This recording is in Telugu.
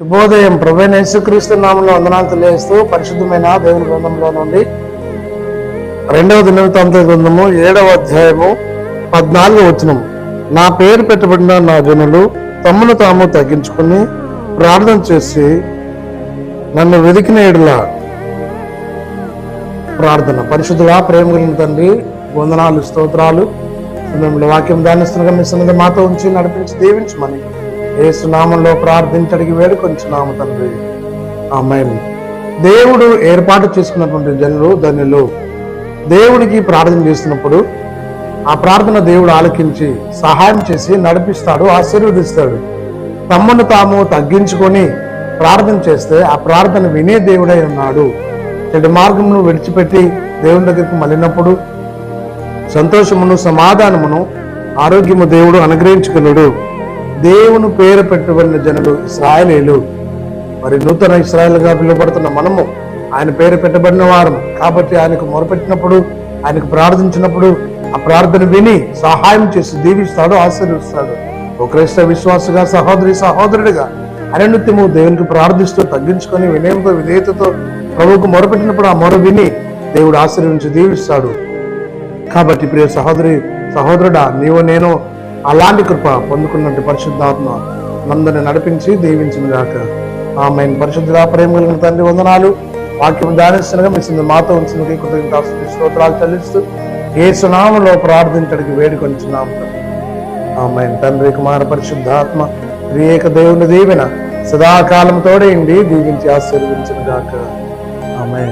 శుభోదయం. ప్రభైన యేసుక్రీస్తు నామంలో వందనాలు తెలియజేస్తూ పరిశుద్ధమైన దేవుని గ్రంథంలో నుండి రెండవ దినవృత్తాంత గ్రంథము ఏడవ అధ్యాయము పద్నాలుగు వచనం. నా పేరు పెట్టబడిన నా జనులు తమ్మును తాము తగ్గించుకుని ప్రార్థన చేసి నన్ను వెతికిన ఎడల ప్రార్థన. పరిశుద్ధుడా ప్రేమ కలిగిన తండ్రి వందనాలు స్తోత్రాలు. మిమ్మల్ని వాక్యం ధ్యానిస్తున్నగా మీ సన్నది మాతో ఉంచి నడిపించి దీవించమని ఏసునామంలో ప్రార్థించడికి వేడుకొంచున్నాము తండ్రి. ఆమెన్. దేవుడు ఏర్పాటు చేసుకున్నటువంటి జనులు ధనులు దేవుడికి ప్రార్థన చేస్తున్నప్పుడు ఆ ప్రార్థన దేవుడు ఆలకించి సహాయం చేసి నడిపిస్తాడు ఆశీర్వదిస్తాడు. తమ్మును తాము తగ్గించుకొని ప్రార్థన చేస్తే ఆ ప్రార్థన వినే దేవుడై ఉన్నాడు. చెడు మార్గమును విడిచిపెట్టి దేవుని దగ్గరికి మళ్ళినప్పుడు సంతోషమును సమాధానమును ఆరోగ్యము దేవుడు అనుగ్రహించుకున్నాడు. దేవుని పేరు పెట్టబడిన జనులు ఇస్రాయలీలు. మరి నూతన ఇస్రాయల్గా పిలువబడుతున్న మనము ఆయన పేరు పెట్టబడిన వారం కాబట్టి ఆయనకు మొరపెట్టినప్పుడు ఆయనకు ప్రార్థించినప్పుడు ఆ ప్రార్థన విని సహాయం చేసి దీవిస్తాడు ఆశీర్విస్తాడు ఓ క్రైస్తవ విశ్వాసగా సహోదరి సహోదరుడిగా అననుత్యము దేవునికి ప్రార్థిస్తూ తగ్గించుకొని వినయంతో విధేయతతో ప్రభువుకు మొరపెట్టినప్పుడు ఆ మొర విని దేవుడు ఆశీర్వించి దీవిస్తాడు. కాబట్టి ప్రియ సహోదరి సహోదరుడా నీవు నేను అలాంటి కృప పొందుకున్నట్టు పరిశుద్ధాత్మ నందని నడిపించి దీవించిన గాక ఆమె పరిశుద్ధుడా ప్రేమ కలిగిన తండ్రి వందనాలు. వాక్యం ధ్యానిస్తుండగా మీ మాతో ఉంచినకి కృతజ్ఞత స్తోత్రాలు చెల్లిస్తూ ఏ సునామలో ప్రార్థించడానికి వేడుకొంచున్నాం ఆమె తండ్రి. కుమార పరిశుద్ధాత్మ త్రియేక దేవుని దీవెన సదాకాలం తోడేయండి దీవించి ఆశీర్వించిన గాక ఆమె